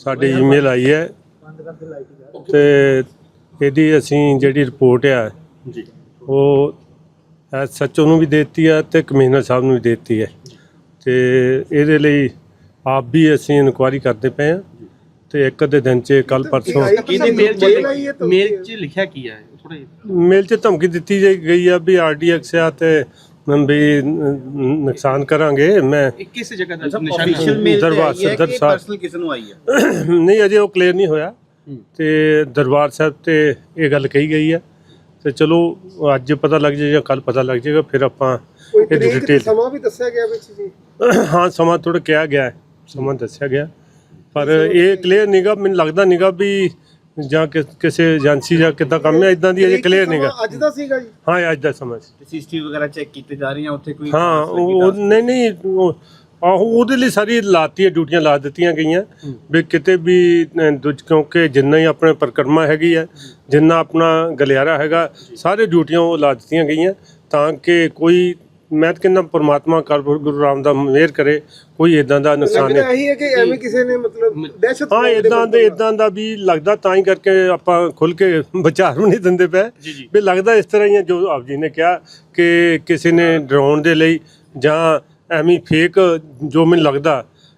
ਸਾਡੀ ਈਮੇਲ ਆਈ ਹੈ ਤੇ ਇਹਦੀ ਅਸੀਂ ਜਿਹੜੀ ਰਿਪੋਰਟ ਆ ਜੀ। ਉਹ ਸੱਚੋ ਨੂੰ ਵੀ ਦਿੱਤੀ ਹੈ ਤੇ ਕਮਿਸ਼ਨਰ ਸਾਹਿਬ ਨੂੰ ਵੀ ਦਿੱਤੀ ਹੈ। ਤੇ ਇਹਦੇ ਲਈ ਆਪ ਵੀ ਅਸੀਂ ਇਨਕੁਆਇਰੀ ਕਰਦੇ ਪਏ ਹਾਂ ਤੇ ਇੱਕ ਅੱਧੇ ਦਿਨ ਚ ਕੱਲ ਪਰਸੋਂ ਕਿਹਦੀ ਮੇਲ ਚ ਮੇਲ ਚ ਲਿਖਿਆ ਕੀ ਹੈ ਥੋੜਾ ਮੇਲ 'ਚ ਧਮਕੀ ਦਿੱਤੀ ਗਈ ਆ ਵੀ ਆਰਡੀਐਕਸ ਆ ਤੇ ਵੀ ਨ- ਨੁਕਸਾਨ ਕਰਾਂਗੇ। ਮੈਂ ਇਹ ਕਿਸ ਜਗ੍ਹਾ ਦਾ ਨਿਸ਼ਾਨਾ ਅਫੀਸ਼ੀਅਲ ਮੇਲ ਦਰਬਾਰ ਸਦਰ ਸਾਹਿਬ। ਪਰਸਨਲ ਕਿਸ ਨੂੰ ਆਈ ਹੈ? ਨਹੀਂ ਅਜੇ ਉਹ ਕਲੀਅਰ ਨਹੀਂ ਹੋਇਆ। ਤੇ ਦਰਬਾਰ ਸਾਹਿਬ ਤੇ ਇਹ ਗੱਲ ਕਹੀ ਗਈ ਹੈ। ਤੇ ਚਲੋ ਅੱਜ ਪਤਾ ਲੱਗ ਜਾਏ ਜਾਂ ਕੱਲ ਪਤਾ ਲੱਗ ਜਾਏਗਾ ਫਿਰ ਆਪਾਂ ਡਿਟੇਲ ਸਮਾਂ ਵੀ ਦੱਸਿਆ ਗਿਆ ਵਿੱਚ ਜੀ? ਹਾਂ ਸਮਾਂ ਥੋੜਾ ਕਿਹਾ ਗਿਆ ਹੈ, ਸਮਾਂ ਦੱਸਿਆ ਗਿਆ। ਪਰ ਇਹ ਕਲੀਅਰ ਨਹੀਂਗਾ ਮੈਨੂੰ ਲੱਗਦਾ ਨਹੀਂਗਾ ਵੀ ਜਾਂ ਕਿਸੇ ਏਜੰਸੀ ਜਾਂ ਕਿੱਦਾਂ ਕੰਮ ਹੈ ਇਦਾਂ ਦੀ ਅਜੇ ਕਲੀਅਰ ਨਹੀਂਗਾ ਅੱਜ ਦਾ ਸੀਗਾ ਜੀ? ਹਾਂ ਅੱਜ ਦਾ ਸਮਾਂ ਸੀ। ਸੀਸੀਟੀਵੀ ਵਗੈਰਾ ਚੈੱਕ ਕੀਤੇ ਜਾ ਰਹੀਆਂ ਉੱਥੇ ਕੋਈ ਹਾਂ ਖਾਸ ਲੱਗੀ ਉਹ ਨਹੀਂ ਨਹੀਂ ਉਹ- ਆਹੋ ਉਹਦੇ ਲਈ ਸਾਰੀ ਲਾਤੀ ਡਿਊਟੀਆਂ ਲਾ ਦਿੱਤੀਆਂ ਗਈਆਂ। ਵੀ ਕਿਤੇ ਵੀ ਅ, ਦੂਜ ਕਿਉਂਕਿ ਜਿੰਨਾ ਹੀ ਆਪਣੇ ਪਰਿਕਰਮਾ ਹੈਗੀ ਹੈ ਜਿੰਨਾ ਆਪਣਾ ਗਲਿਆਰਾ ਹੈਗਾ ਸਾਰੇ ਡਿਊਟੀਆਂ ਉਹ ਲਾ ਦਿੱਤੀਆਂ ਗਈਆਂ ਤਾਂ ਕਿ ਕੋਈ ਮੈਂ ਤਾਂ ਕਹਿੰਦਾ ਪਰਮਾਤਮਾ ਕਰ ਗੁਰੂ ਰਾਮ ਦਾ ਮਿਹਰ ਕਰੇ ਕੋਈ ਇਦਾਂ ਦਾ ਨੁਕਸਾਨ ਲੱਗਦਾ ਨਹੀਂ ਇਹੀ ਹੈ ਕਿ ਐਵੇਂ ਕਿਸੇ ਨੇ ਮਤਲਬ ਦਹਿਸ਼ਤ ਹਾਂ ਇਦਾਂ ਦੇ ਇਦਾਂ ਦਾ ਵੀ ਲੱਗਦਾ ਤਾਂ ਹੀ ਕਰਕੇ ਆਪਾਂ ਖੁੱਲ ਕੇ ਵਿਚਾਰ ਵੀ ਨਹੀਂ ਦਿੰਦੇ ਪਏ। ਵੀ ਲੱਗਦਾ ਇਸ ਤਰ੍ਹਾਂ ਹੀ ਹੈ ਜੋ ਆਪ ਜੀ ਨੇ ਕਿਹਾ ਕਿ ਕਿਸੇ ਨੇ ਡਰਾਉਣ ਦੇ ਲਈ ਜਾਂ ਐਵੇਂ ਫੇਕ ਜੋ ਮੈਨੂੰ ਲੱਗਦਾ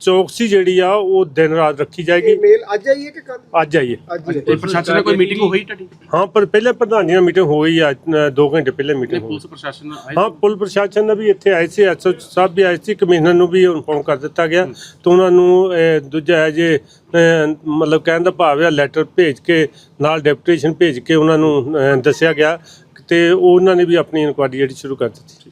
ਚੌਕਸੀ ਜਿਹੜੀ ਆ ਉਹ ਦਿਨ ਰਾਤ ਰੱਖੀ ਜਾਏਗੀ। ਮੇਲ ਅੱਜ ਆਈ ਹੈ ਕਿ ਕੱਲ ਅੱਜ ਆਈਏ ਅੱਜ ਹੀ ਹੈ। ਤੇ ਪ੍ਰਸ਼ਾਸਨ ਨਾਲ ਕੋਈ ਮੀਟਿੰਗ ਹੋਈ ਤੁਹਾਡੀ? ਹਾਂ ਪਰ ਪਹਿਲੇ ਪ੍ਰਧਾਨ ਜੀ ਨਾਲ ਮੀਟਿੰਗ ਹੋ ਗਈ ਆ ਅ, ਦੋ ਘੰਟੇ ਪਹਿਲੇ ਮੀਟਿੰਗ ਹੋ ਪੁਲਿਸ ਪ੍ਰਸ਼ਾਸਨ ਨਾਲ ਆਏ ਹਾਂ ਪੁਲ ਪ੍ਰਸ਼ਾਸਨ ਨੇ ਵੀ ਇੱਥੇ ਆਏ ਸੀ ਐਸਓ ਸਾਹਿਬ ਵੀ ਆਏ ਸੀ ਕਮਿਸ਼ਨਰ ਨੂੰ ਵੀ ਇਨਫੋਰਮ ਕਰ ਦਿੱਤਾ ਗਿਆ। ਤੇ ਉਹਨਾਂ ਨੂੰ ਦੂਜਾ ਹੈ ਜੇ ਅਹ, ਮਤਲਬ ਕਹਿਣ ਦਾ ਭਾਵ ਹੈ ਲੈਟਰ ਭੇਜ ਕੇ ਨਾਲ ਡੈਪੂਟੇਸ਼ਨ ਭੇਜ ਕੇ ਉਹਨਾਂ ਨੂੰ ਅਹ, ਦੱਸਿਆ ਗਿਆ। ਤੇ ਉਹਨਾਂ ਨੇ ਵੀ ਆਪਣੀ ਇਨਕੁਆਇਰੀ ਜਿਹੜੀ ਸ਼ੁਰੂ ਕਰ ਦਿੱਤੀ।